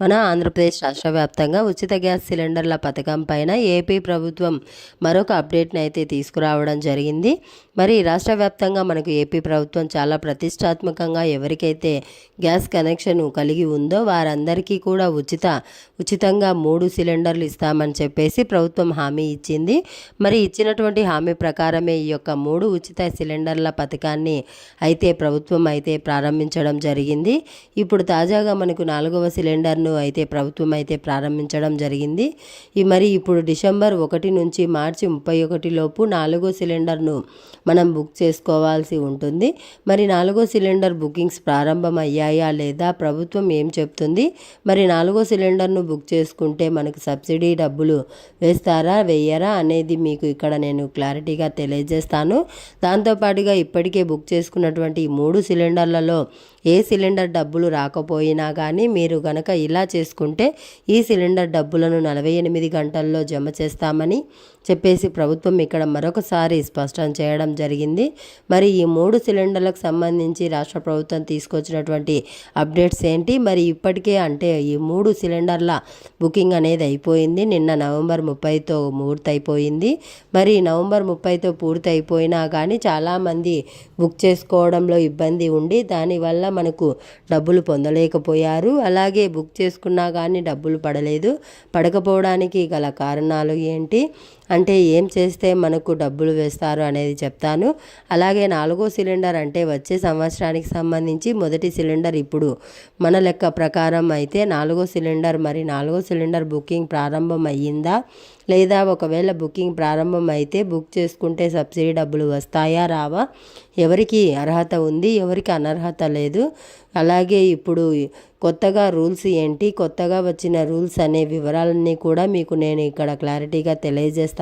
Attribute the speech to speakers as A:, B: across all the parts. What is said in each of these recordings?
A: మన ఆంధ్రప్రదేశ్ రాష్ట్ర వ్యాప్తంగా ఉచిత గ్యాస్ సిలిండర్ల పథకం పైన ఏపీ ప్రభుత్వం మరొక అప్డేట్ని అయితే తీసుకురావడం జరిగింది. మరి రాష్ట్ర వ్యాప్తంగా మనకు ఏపీ ప్రభుత్వం చాలా ప్రతిష్టాత్మకంగా ఎవరికైతే గ్యాస్ కనెక్షన్ కలిగి ఉందో వారందరికీ కూడా ఉచిత ఉచితంగా మూడు సిలిండర్లు ఇస్తామని చెప్పేసి ప్రభుత్వం హామీ ఇచ్చింది. మరి ఇచ్చినటువంటి హామీ ప్రకారమే ఈ యొక్క మూడు ఉచిత సిలిండర్ల పథకాన్ని అయితే ప్రభుత్వం అయితే ప్రారంభించడం జరిగింది. ఇప్పుడు తాజాగా మనకు నాలుగవ సిలిండర్ను అయితే ప్రభుత్వం అయితే ప్రారంభించడం జరిగింది. ఈ మరి ఇప్పుడు డిసెంబర్ ఒకటి నుంచి మార్చి ముప్పై ఒకటి లోపు నాలుగో సిలిండర్ను మనం బుక్ చేసుకోవాల్సి ఉంటుంది. మరి నాలుగో సిలిండర్ బుకింగ్స్ ప్రారంభం అయ్యాయా లేదా ప్రభుత్వం ఏం చెప్తుంది? మరి నాలుగో సిలిండర్ను బుక్ చేసుకుంటే మనకు సబ్సిడీ డబ్బులు వేస్తారా వేయరా అనేది మీకు ఇక్కడ నేను క్లారిటీగా తెలియజేస్తాను. దాంతోపాటుగా ఇప్పటికే బుక్ చేసుకున్నటువంటి ఈ మూడు సిలిండర్లలో ఏ సిలిండర్ డబ్బులు రాకపోయినా కానీ మీరు గనక ఇలా చేసుకుంటే ఈ సిలిండర్ డబ్బులను నలభై ఎనిమిది గంటల్లో జమ చేస్తామని చెప్పేసి ప్రభుత్వం ఇక్కడ మరొకసారి స్పష్టం చేయడం జరిగింది. మరి ఈ మూడు సిలిండర్లకు సంబంధించి రాష్ట్ర ప్రభుత్వం తీసుకొచ్చినటువంటి అప్డేట్స్ ఏంటి? మరి ఇప్పటికే అంటే ఈ మూడు సిలిండర్ల బుకింగ్ అనేది అయిపోయింది. నిన్న నవంబర్ ముప్పైతో పూర్తయిపోయింది. మరి నవంబర్ ముప్పైతో పూర్తి అయిపోయినా కానీ చాలామంది బుక్ చేసుకోవడంలో ఇబ్బంది ఉండి దానివల్ల మనకు డబ్బులు పొందలేకపోయారు. అలాగే బుక్ చేసుకున్నా కానీ డబ్బులు పడలేదు. పడకపోవడానికి గల కారణాలు ఏంటి? అంటే ఏం చేస్తే మనకు డబ్బులు వేస్తారు అనేది చెప్తాను. అలాగే నాలుగో సిలిండర్ అంటే వచ్చే సంవత్సరానికి సంబంధించి మొదటి సిలిండర్ ఇప్పుడు. మన లెక్క ప్రకారం అయితే నాలుగో సిలిండర్ మరి నాలుగో సిలిండర్ బుకింగ్ ప్రారంభం అయ్యిందా? లేదా ఒకవేళ బుకింగ్ ప్రారంభం అయితే బుక్ చేసుకుంటే సబ్సిడీ డబ్బులు వస్తాయా రావా? ఎవరికి అర్హత ఉంది ఎవరికి అనర్హత లేదు. అలాగే ఇప్పుడు కొత్తగా రూల్స్ ఏంటి? కొత్తగా వచ్చిన రూల్స్ అనే వివరాలన్నీ కూడా మీకు నేను ఇక్కడ క్లారిటీగా తెలియజేస్తాను.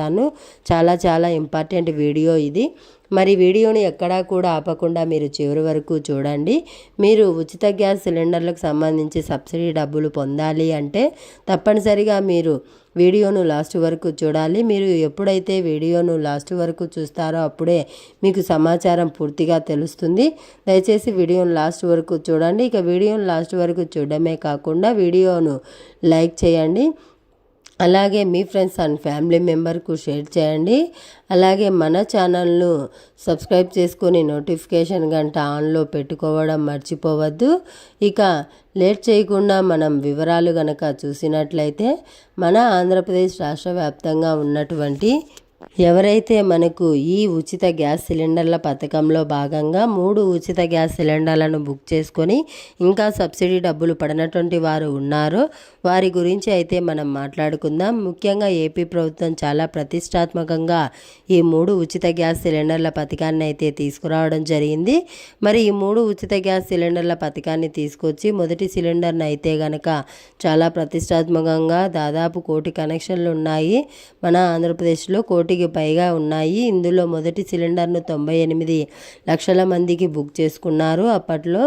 A: చాలా చాలా ఇంపార్టెంట్ వీడియో ఇది. మరి వీడియోని ఎక్కడా కూడా ఆపకుండా మీరు చివరి వరకు చూడండి. మీరు ఉచిత గ్యాస్ సిలిండర్లకు సంబంధించి సబ్సిడీ డబ్బులు పొందాలి అంటే తప్పనిసరిగా మీరు వీడియోను లాస్ట్ వరకు చూడాలి. మీరు ఎప్పుడైతే వీడియోను లాస్ట్ వరకు చూస్తారో అప్పుడే మీకు సమాచారం పూర్తిగా తెలుస్తుంది. దయచేసి వీడియోను లాస్ట్ వరకు చూడండి. ఇక వీడియోను లాస్ట్ వరకు చూడడమే కాకుండా వీడియోను లైక్ చేయండి. అలాగే మీ ఫ్రెండ్స్ అండ్ ఫ్యామిలీ మెంబర్కు షేర్ చేయండి. అలాగే మన ఛానల్ను సబ్స్క్రైబ్ చేసుకొని నోటిఫికేషన్ గంట ఆన్లో పెట్టుకోవడం మర్చిపోవద్దు. ఇక లేట్ చేయకుండా మనం వివరాలు గనక చూసినట్లయితే మన ఆంధ్రప్రదేశ్ రాష్ట్ర వ్యాప్తంగా ఉన్నటువంటి ఎవరైతే మనకు ఈ ఉచిత గ్యాస్ సిలిండర్ల పథకంలో భాగంగా మూడు ఉచిత గ్యాస్ సిలిండర్లను బుక్ చేసుకొని ఇంకా సబ్సిడీ డబ్బులు పడినటువంటి వారు ఉన్నారో వారి గురించి అయితే మనం మాట్లాడుకుందాం. ముఖ్యంగా ఏపీ ప్రభుత్వం చాలా ప్రతిష్టాత్మకంగా ఈ మూడు ఉచిత గ్యాస్ సిలిండర్ల పథకాన్ని అయితే తీసుకురావడం జరిగింది. మరి ఈ మూడు ఉచిత గ్యాస్ సిలిండర్ల పథకాన్ని తీసుకొచ్చి మొదటి సిలిండర్ని అయితే గనక చాలా ప్రతిష్టాత్మకంగా దాదాపు కోటి కనెక్షన్లు ఉన్నాయి. మన ఆంధ్రప్రదేశ్లో కోటికి పైగా ఉన్నాయి. ఇందులో మొదటి సిలిండర్ను తొంభై ఎనిమిది లక్షల మందికి బుక్ చేసుకున్నారు. అప్పట్లో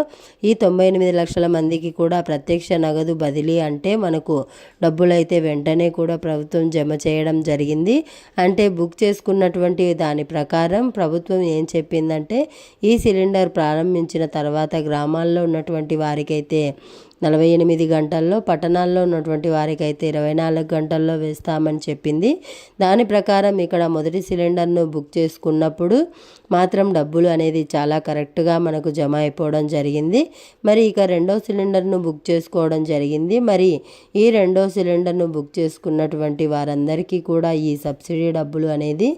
A: ఈ తొంభై ఎనిమిది లక్షల మందికి కూడా ప్రత్యక్ష నగదు బదిలీ అంటే మనకు డబ్బులైతే వెంటనే కూడా ప్రభుత్వం జమ చేయడం జరిగింది. అంటే బుక్ చేసుకున్నటువంటి దాని ప్రకారం ప్రభుత్వం ఏం చెప్పిందంటే ఈ సిలిండర్ ప్రారంభించిన తర్వాత గ్రామాల్లో ఉన్నటువంటి వారికైతే నలభై ఎనిమిది గంటల్లో పట్టణాల్లో ఉన్నటువంటి వారికి అయితే ఇరవై నాలుగు గంటల్లో వేస్తామని చెప్పింది. దాని ప్రకారం ఇక్కడ మొదటి సిలిండర్ను బుక్ చేసుకున్నప్పుడు మాత్రం డబ్బులు అనేది చాలా కరెక్ట్గా మనకు జమ అయిపోవడం జరిగింది. మరి ఇక రెండో సిలిండర్ను బుక్ చేసుకోవడం జరిగింది. మరి ఈ రెండో సిలిండర్ను బుక్ చేసుకున్నటువంటి వారందరికీ కూడా ఈ సబ్సిడీ డబ్బులు అనేది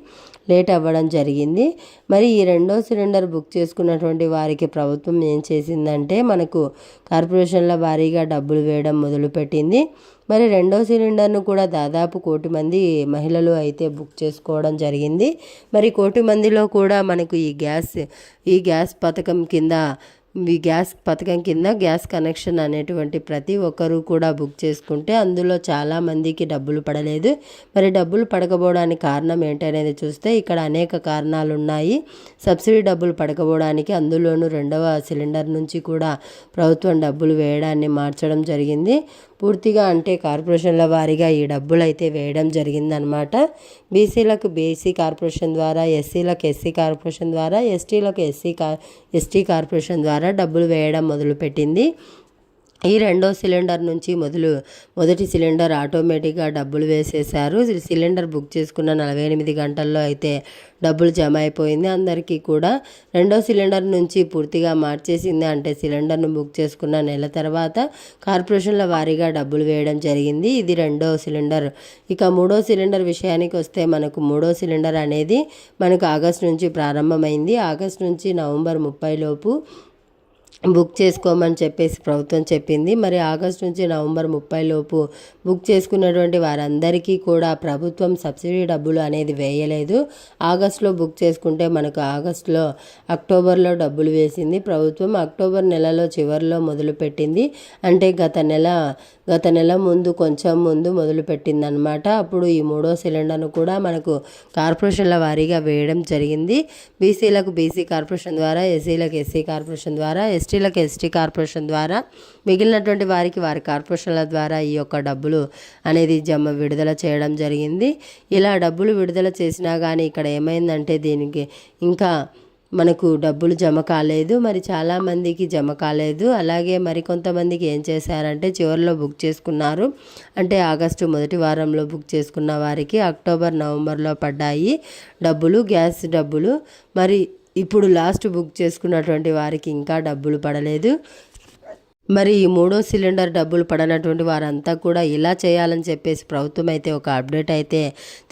A: లేట్ అవ్వడం జరిగింది. మరి ఈ రెండో సిలిండర్ బుక్ చేసుకున్నటువంటి వారికి ప్రభుత్వం ఏం చేసిందంటే మనకు కార్పొరేషన్ల భారీగా డబ్బులు వేయడం మొదలుపెట్టింది. మరి రెండో సిలిండర్ను కూడా దాదాపు కోటి మంది మహిళలు అయితే బుక్ చేసుకోవడం జరిగింది. మరి కోటి మందిలో కూడా మనకు ఈ గ్యాస్ ఈ గ్యాస్ పథకం కింద ఈ గ్యాస్ పథకం కింద గ్యాస్ కనెక్షన్ అనేటువంటి ప్రతి ఒక్కరూ కూడా బుక్ చేసుకుంటే అందులో చాలా మందికి డబ్బులు పడలేదు. మరి డబ్బులు పడకపోవడానికి కారణం ఏంటనేది చూస్తే ఇక్కడ అనేక కారణాలు ఉన్నాయి. సబ్సిడీ డబ్బులు పడకపోవడానికి అందులోనూ రెండవ సిలిండర్ నుంచి కూడా ప్రభుత్వం డబ్బులు వేయడాన్ని మార్చడం జరిగింది. పూర్తిగా అంటే కార్పొరేషన్ల వారీగా ఈ డబ్బులు అయితే వేయడం జరిగిందనమాట. బీసీలకు బీసీ కార్పొరేషన్ ద్వారా ఎస్సీలకు ఎస్సీ కార్పొరేషన్ ద్వారా ఎస్టీలకు ఎస్సీ కార్ ఎస్టీ కార్పొరేషన్ ద్వారా డబ్బులు వేయడం మొదలుపెట్టింది. ఈ రెండో సిలిండర్ నుంచి మొదలు మొదటి సిలిండర్ ఆటోమేటిక్గా డబ్బులు వేసేశారు. సిలిండర్ బుక్ చేసుకున్న నలభై ఎనిమిది గంటల్లో అయితే డబ్బులు జమ అయిపోయింది. అందరికీ కూడా రెండో సిలిండర్ నుంచి పూర్తిగా మార్చేసింది. అంటే సిలిండర్ను బుక్ చేసుకున్న నెల తర్వాత కార్పొరేషన్ల వారీగా డబ్బులు వేయడం జరిగింది. ఇది రెండో సిలిండర్. ఇక మూడో సిలిండర్ విషయానికి వస్తే మనకు మూడో సిలిండర్ అనేది మనకు ఆగస్ట్ నుంచి ప్రారంభమైంది. ఆగస్ట్ నుంచి నవంబర్ ముప్పై లోపు బుక్ చేసుకోమని చెప్పేసి ప్రభుత్వం చెప్పింది. మరి ఆగస్ట్ నుంచి నవంబర్ ముప్పై లోపు బుక్ చేసుకున్నటువంటి వారందరికీ కూడా ప్రభుత్వం సబ్సిడీ డబ్బులు అనేది వేయలేదు. ఆగస్టులో బుక్ చేసుకుంటే మనకు ఆగస్టులో అక్టోబర్లో డబ్బులు వేసింది ప్రభుత్వం. అక్టోబర్ నెలలో చివరిలో మొదలుపెట్టింది. అంటే గత నెల గత నెల ముందు కొంచెం ముందు మొదలుపెట్టిందనమాట అప్పుడు ఈ మూడో సిలిండర్ను కూడా మనకు కార్పొరేషన్ల వారీగా వేయడం జరిగింది. బీసీలకు బీసీ కార్పొరేషన్ ద్వారా ఎస్సీలకు ఎస్సీ కార్పొరేషన్ ద్వారా ఎస్టీలకు ఎస్టీ కార్పొరేషన్ ద్వారా మిగిలినటువంటి వారికి వారి కార్పొరేషన్ల ద్వారా ఈ యొక్క డబ్బులు అనేది జమ విడుదల చేయడం జరిగింది. ఇలా డబ్బులు విడుదల చేసినా కానీ ఇక్కడ ఏమైందంటే దీనికి ఇంకా మనకు డబ్బులు జమ కాలేదు మరి చాలామందికి జమ కాలేదు. అలాగే మరి కొంతమందికి ఏం చేశారంటే చివరిలో బుక్ చేసుకున్నారు. అంటే ఆగస్టు మొదటి వారంలో బుక్ చేసుకున్న వారికి అక్టోబర్ నవంబర్లో పడ్డాయి డబ్బులు గ్యాస్ డబ్బులు. మరి ఇప్పుడు లాస్ట్ బుక్ చేసుకున్నటువంటి వారికి ఇంకా డబ్బులు పడలేదు. మరి ఈ మూడో సిలిండర్ డబ్బులు పడనటువంటి వారంతా కూడా ఇలా చేయాలని చెప్పేసి ప్రభుత్వం అయితే ఒక అప్డేట్ అయితే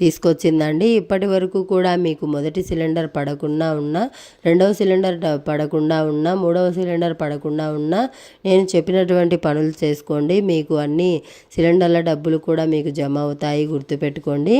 A: తీసుకొచ్చిందండి. ఇప్పటి వరకు కూడా మీకు మొదటి సిలిండర్ పడకుండా ఉన్నా రెండవ సిలిండర్ పడకుండా ఉన్నా మూడవ సిలిండర్ పడకుండా ఉన్నా నేను చెప్పినటువంటి పనులు చేసుకోండి. మీకు అన్ని సిలిండర్ల డబ్బులు కూడా మీకు జమ అవుతాయి గుర్తుపెట్టుకోండి.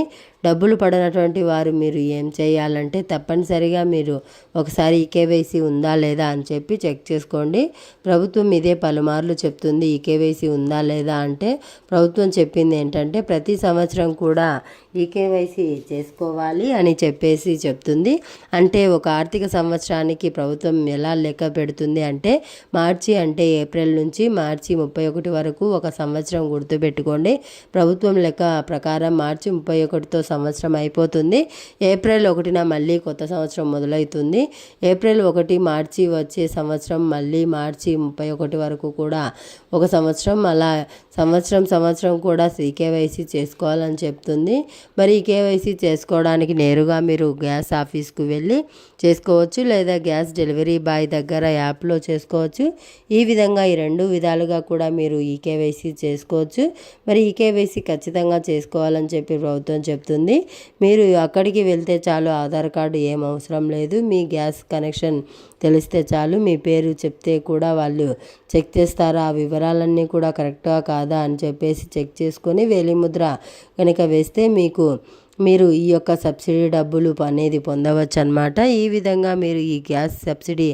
A: డబ్బులు పడనటువంటి వారు మీరు ఏం చేయాలంటే తప్పనిసరిగా మీరు ఒకసారి ఈకేవైసీ ఉందా లేదా అని చెప్పి చెక్ చేసుకోండి. ప్రభుత్వం ఇదే పలుమార్లు చెప్తుంది కేవైసీ ఉందా లేదా అంటే ప్రభుత్వం చెప్పింది ఏంటంటే ప్రతి సంవత్సరం కూడా ఈకేవైసీ చేసుకోవాలి అని చెప్పేసి చెప్తుంది. అంటే ఒక ఆర్థిక సంవత్సరానికి ప్రభుత్వం ఎలా లెక్క పెడుతుంది అంటే మార్చి అంటే ఏప్రిల్ నుంచి మార్చి ముప్పై ఒకటి వరకు ఒక సంవత్సరం గుర్తుపెట్టుకోండి. ప్రభుత్వం లెక్క ప్రకారం మార్చి ముప్పై ఒకటితో సంవత్సరం అయిపోతుంది. ఏప్రిల్ ఒకటిన మళ్ళీ కొత్త సంవత్సరం మొదలవుతుంది. ఏప్రిల్ ఒకటి మార్చి వచ్చే సంవత్సరం మళ్ళీ మార్చి ముప్పై ఒకటి వరకు కూడా ఒక సంవత్సరం. అలా సంవత్సరం సంవత్సరం కూడా సీకేవైసీ చేసుకోవాలని చెప్తుంది. మరి ఈ కేవైసీ చేసుకోవడానికి నేరుగా మీరు గ్యాస్ ఆఫీస్కు వెళ్ళి చేసుకోవచ్చు లేదా గ్యాస్ డెలివరీ బాయ్ దగ్గర యాప్లో చేసుకోవచ్చు. ఈ విధంగా ఈ రెండు విధాలుగా కూడా మీరు ఈ కేవైసీ చేసుకోవచ్చు. మరి ఈ కేవైసీ ఖచ్చితంగా చేసుకోవాలని చెప్పి ప్రభుత్వం చెప్తుంది. మీరు అక్కడికి వెళ్తే చాలు ఆధార్ కార్డు ఏం అవసరం లేదు. మీ గ్యాస్ కనెక్షన్ తెలిస్తే చాలు మీ పేరు చెప్తే కూడా వాళ్ళు చెక్ చేస్తారు ఆ వివరాలన్నీ కూడా కరెక్టా కాదా అని చెప్పేసి చెక్ చేసుకొని వేలిముద్ర కనుక వేస్తే మీకు మీరు ఈ యొక్క సబ్సిడీ డబ్బులు అనేది పొందవచ్చు అనమాట ఈ విధంగా మీరు ఈ గ్యాస్ సబ్సిడీ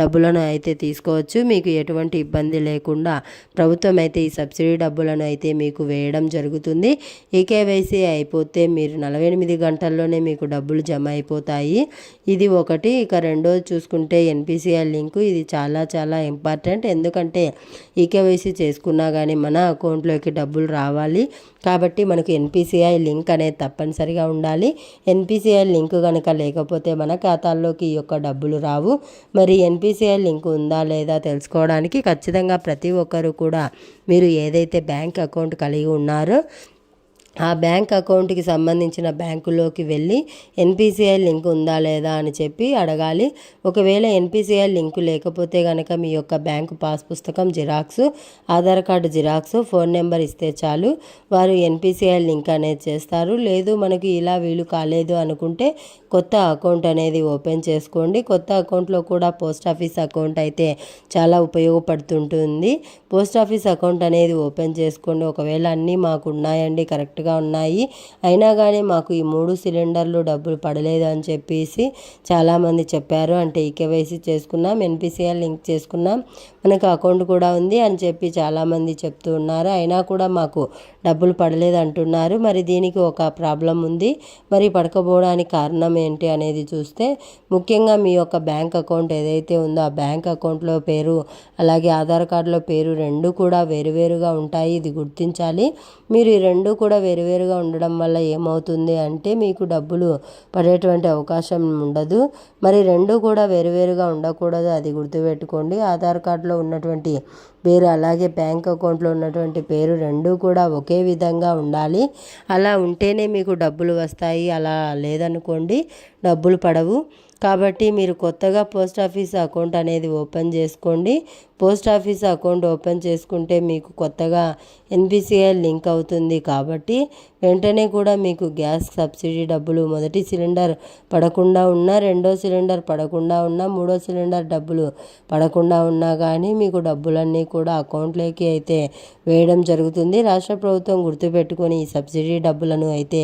A: డబ్బులను అయితే తీసుకోవచ్చు. మీకు ఎటువంటి ఇబ్బంది లేకుండా ప్రభుత్వం అయితే ఈ సబ్సిడీ డబ్బులను అయితే మీకు వేయడం జరుగుతుంది. ఈ కేవైసీ అయిపోతే మీరు నలభై ఎనిమిది గంటల్లోనే మీకు డబ్బులు జమ అయిపోతాయి. ఇది ఒకటి. ఇక రెండోది చూసుకుంటే ఎన్పిసిఐ లింకు. ఇది చాలా చాలా ఇంపార్టెంట్. ఎందుకంటే ఈ కేవైసీ చేసుకున్నా కానీ మన అకౌంట్లోకి డబ్బులు రావాలి. కాబట్టి మనకు ఎన్పిసిఐ లింక్ అనేది తప్పనిసరిగా ఉండాలి. ఎన్పిసిఐ లింక్ కనుక లేకపోతే మన ఖాతాల్లోకి ఈ యొక్క డబ్బులు రావు. మరి ఎన్పిసిఐ లింక్ ఉందా లేదా తెలుసుకోవడానికి ఖచ్చితంగా ప్రతి ఒక్కరు కూడా మీరు ఏదైతే బ్యాంక్ అకౌంట్ కలిగి ఉన్నారో ఆ బ్యాంక్ అకౌంట్కి సంబంధించిన బ్యాంకులోకి వెళ్ళి ఎన్పిసిఐ లింక్ ఉందా లేదా అని చెప్పి అడగాలి. ఒకవేళ ఎన్పిసిఐ లింకు లేకపోతే కనుక మీ యొక్క బ్యాంకు పాస్ పుస్తకం xerox Aadhaar card xerox phone number ఇస్తే చాలు. వారు ఎన్పిసిఐ లింక్ అనేది చేస్తారు. లేదు మనకి ఇలా వీలు కాలేదు అనుకుంటే కొత్త అకౌంట్ అనేది ఓపెన్ చేసుకోండి. కొత్త అకౌంట్లో కూడా పోస్ట్ ఆఫీస్ అకౌంట్ అయితే చాలా ఉపయోగపడుతుంటుంది. పోస్ట్ ఆఫీస్ అకౌంట్ అనేది ఓపెన్ చేసుకోండి. ఒకవేళ అన్నీ మాకు ఉన్నాయండి కరెక్ట్గా కరెక్ట్గా ఉన్నాయి. అయినా కానీ మాకు ఈ మూడు సిలిండర్లు డబ్బులు పడలేదు అని చెప్పేసి చాలామంది చెప్పారు. అంటే ఈకేవైసీ చేసుకున్నాం ఎన్పిసిఐ లింక్ చేసుకున్నాం మనకు అకౌంట్ కూడా ఉంది అని చెప్పి చాలామంది చెప్తూ ఉన్నారు. అయినా కూడా మాకు డబ్బులు పడలేదు అంటున్నారు మరి దీనికి ఒక ప్రాబ్లం ఉంది. మరి పడకపోవడానికి కారణం ఏంటి అనేది చూస్తే ముఖ్యంగా మీ యొక్క బ్యాంక్ అకౌంట్ ఏదైతే ఉందో ఆ బ్యాంక్ అకౌంట్లో పేరు అలాగే ఆధార్ కార్డులో పేరు రెండు కూడా వేరువేరుగా ఉంటాయి. ఇది గుర్తించాలి. మీరు ఈ రెండు కూడా వేరువేరుగా ఉండడం వల్ల ఏమవుతుంది అంటే మీకు డబ్బులు పడేటువంటి అవకాశం ఉండదు. మరి రెండు కూడా వేరువేరుగా ఉండకూడదు. అది గుర్తుపెట్టుకోండి. ఆధార్ కార్డులో ఉన్నటువంటి పేరు అలాగే బ్యాంక్ అకౌంట్లో ఉన్నటువంటి పేరు రెండు కూడా ఒకే విధంగా ఉండాలి. అలా ఉంటేనే మీకు డబ్బులు వస్తాయి. అలా లేదనుకోండి డబ్బులు పడవు. కాబట్టి మీరు కొత్తగా పోస్ట్ ఆఫీస్ అకౌంట్ అనేది ఓపెన్ చేసుకోండి. పోస్ట్ ఆఫీస్ అకౌంట్ ఓపెన్ చేసుకుంటే మీకు కొత్తగా ఎన్పిసిఐ లింక్ అవుతుంది కాబట్టి వెంటనే కూడా మీకు గ్యాస్ సబ్సిడీ డబ్బులు మొదటి సిలిండర్ పడకుండా ఉన్నా రెండో సిలిండర్ పడకుండా ఉన్నా మూడో సిలిండర్ డబ్బులు పడకుండా ఉన్నా కానీ మీకు డబ్బులన్నీ కూడా అకౌంట్లోకి అయితే వేయడం జరుగుతుంది. రాష్ట్ర ప్రభుత్వం గుర్తుపెట్టుకొని ఈ సబ్సిడీ డబ్బులను అయితే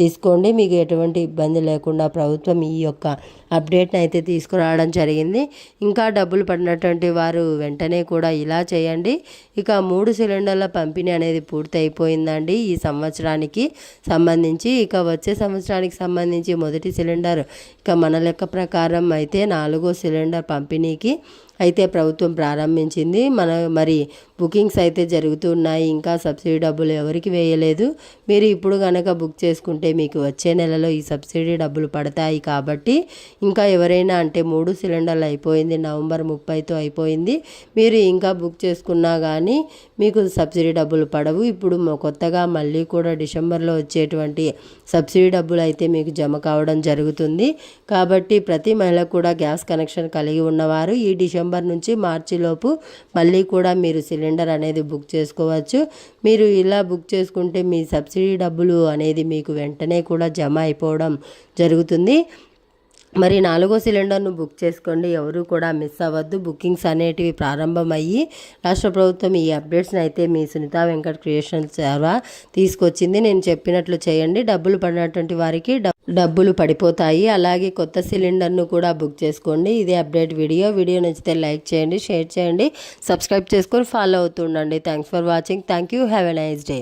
A: తీసుకోండి. మీకు ఎటువంటి ఇబ్బంది లేకుండా ప్రభుత్వం ఈ యొక్క అప్డేట్ని అయితే తీసుకురావడం జరిగింది. ఇంకా డబ్బులు పడినటువంటి వారు వెంటనే కూడా ఇలా చేయండి. ఇక మూడు సిలిండర్ల పంపిణీ అనేది పూర్తి అయిపోయిందండి ఈ సంవత్సరానికి సంబంధించి ఇక వచ్చే సంవత్సరానికి సంబంధించి మొదటి సిలిండర్ ఇక మన లెక్క ప్రకారం అయితే నాలుగో సిలిండర్ పంపిణీకి అయితే ప్రభుత్వం ప్రారంభించింది. మన మరి బుకింగ్స్ అయితే జరుగుతున్నాయి. ఇంకా సబ్సిడీ డబ్బులు ఎవరికి వేయలేదు. మీరు ఇప్పుడు కనుక బుక్ చేసుకుంటే మీకు వచ్చే నెలలో ఈ సబ్సిడీ డబ్బులు పడతాయి కాబట్టి ఇంకా ఎవరైనా అంటే మూడు సిలిండర్లు అయిపోయింది. నవంబర్ ముప్పైతో అయిపోయింది. మీరు ఇంకా బుక్ చేసుకున్నా కానీ మీకు సబ్సిడీ డబ్బులు పడవు. ఇప్పుడు కొత్తగా మళ్ళీ కూడా డిసెంబర్లో వచ్చేటువంటి సబ్సిడీ డబ్బులు అయితే మీకు జమ కావడం జరుగుతుంది. కాబట్టి ప్రతి మహిళ కూడా గ్యాస్ కనెక్షన్ కలిగి ఉన్నవారు ఈ డిసెంబర్ నుంచి మార్చిలోపు మళ్ళీ కూడా మీరు సిలిండర్ అనేది బుక్ చేసుకోవచ్చు. మీరు ఇలా బుక్ చేసుకుంటే మీ సబ్సిడీ డబ్బులు అనేది మీకు వెంటనే కూడా జమ అయిపోవడం జరుగుతుంది. మరి నాలుగో సిలిండర్ను బుక్ చేసుకోండి. ఎవరు కూడా మిస్ అవ్వద్దు. బుకింగ్స్ అనేటివి ప్రారంభమయ్యి రాష్ట్ర ప్రభుత్వం ఈ అప్డేట్స్ని అయితే మీ సునీత వెంకట్ క్రియేషన్స్ ద్వారా తీసుకొచ్చింది. నేను చెప్పినట్లు చేయండి. డబ్బులు పడినటువంటి వారికి డబ్బులు పడిపోతాయి. అలాగే కొత్త సిలిండర్ను కూడా బుక్ చేసుకోండి. ఇదే అప్డేట్ వీడియో. వీడియో నచ్చితే లైక్ చేయండి షేర్ చేయండి సబ్స్క్రైబ్ చేసుకొని follow అవుతుండండి. Thanks for watching. Thank you. Have a nice day.